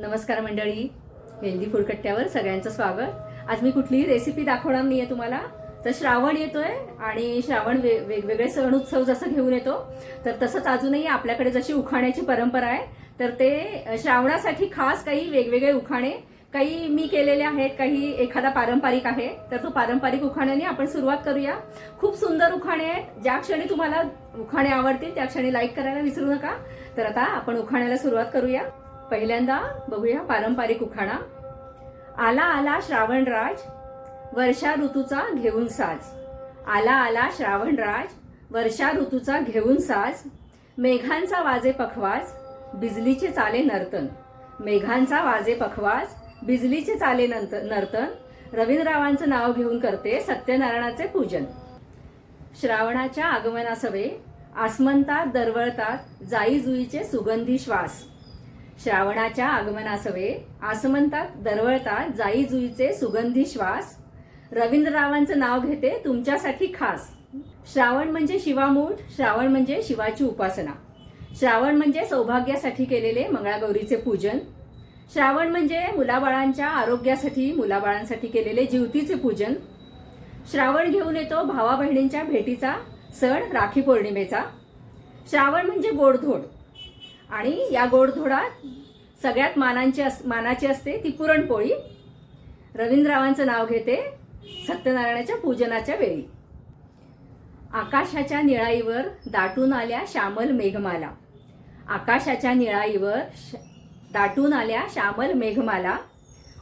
नमस्कार मंडळी. Healthy food कट्ट्यावर सगळ्यांचं स्वागत. आज मी कुठलीही रेसिपी दाखवणार नाही आहे तुम्हाला. तर श्रावण येतोय आणि श्रावण वे वेगवेगळे सण उत्सव जसं घेऊन येतो तर तसंच अजूनही आपल्याकडे जशी उखाण्याची परंपरा आहे तर ते श्रावणासाठी खास काही वेगवेगळे उखाणे काही मी केलेले आहेत काही एखादा पारंपरिक आहे तर तो पारंपरिक उखाण्याने आपण सुरुवात करूया. खूप सुंदर उखाणे आहेत. ज्या क्षणी तुम्हाला उखाणे आवडतील त्या क्षणी लाईक करायला विसरू नका. तर आता आपण उखाण्याला सुरुवात करूया. पहिल्यांदा बघूया पारंपरिक उखाणा. आला आला श्रावणराज वर्षा ऋतूचा घेऊन साज. आला आला श्रावणराज वर्षा ऋतूचा घेऊन साज. मेघांचा वाजे पखवाज बिजलीचे चाले नर्तन. मेघांचा वाजे पखवाज बिजलीचे चाले नंत- नर्तन. रवींद्ररावांचं नाव घेऊन करते सत्यनारायणाचे पूजन. श्रावणाच्या आगमनासवे आसमंतात दरवळतात जाई जुईचे सुगंधी श्वास. श्रावणाच्या आगमनासवे आसमंतात दरवळतात जाई जुईचे सुगंधी श्वास. रवींद्ररावांचं नाव घेते तुमच्यासाठी खास. श्रावण म्हणजे शिवामूठ श्रावण म्हणजे शिवाची उपासना. श्रावण म्हणजे सौभाग्यासाठी केलेले मंगळागौरीचे पूजन. श्रावण म्हणजे मुलाबाळांच्या आरोग्यासाठी मुलाबाळांसाठी केलेले जीवतीचे पूजन. श्रावण घेऊन येतो भावा बहिणींच्या भेटीचा सण राखी पौर्णिमेचा. श्रावण म्हणजे गोडधोड. आणि या गोडधोडात सगळ्यात मानांची अस मानाची असते ती पुरणपोळी. रवींद्ररावांचं नाव घेते सत्यनारायणाच्या पूजनाच्या वेळी. आकाशाच्या निळाईवर दाटून आल्या श्यामल मेघमाला. आकाशाच्या निळाईवर श- दाटून आल्या श्यामल मेघमाला.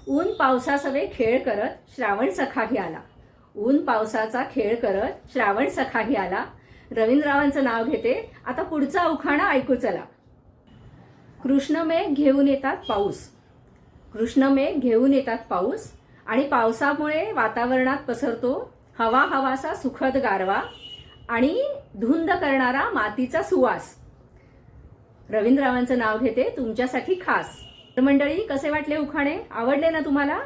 ऊन पावसासवे खेळ करत श्रावण सखाही आला. ऊन पावसाचा खेळ करत श्रावण सखाही आला. रवींद्ररावांचं नाव घेते. आता पुढचा उखाणा ऐकू चला. कृष्णमेघ घेऊन येतात पाऊस. कृष्णमेघ घेऊन येतात पाऊस आणि पावसामुळे वातावरणात पसरतो हवा हवासा सुखद गारवा आणि धुंद करणारा मातीचा सुवास. रवींद्ररावांचं नाव घेते तुमच्यासाठी खास. तर मंडळी कसे वाटले उखाणे? आवडले ना तुम्हाला?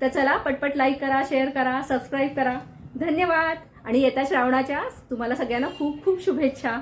तर चला पटपट लाईक करा शेअर करा सबस्क्राईब करा. धन्यवाद. आणि येत्या श्रावणाच्या तुम्हाला सगळ्यांना खूप खूप शुभेच्छा.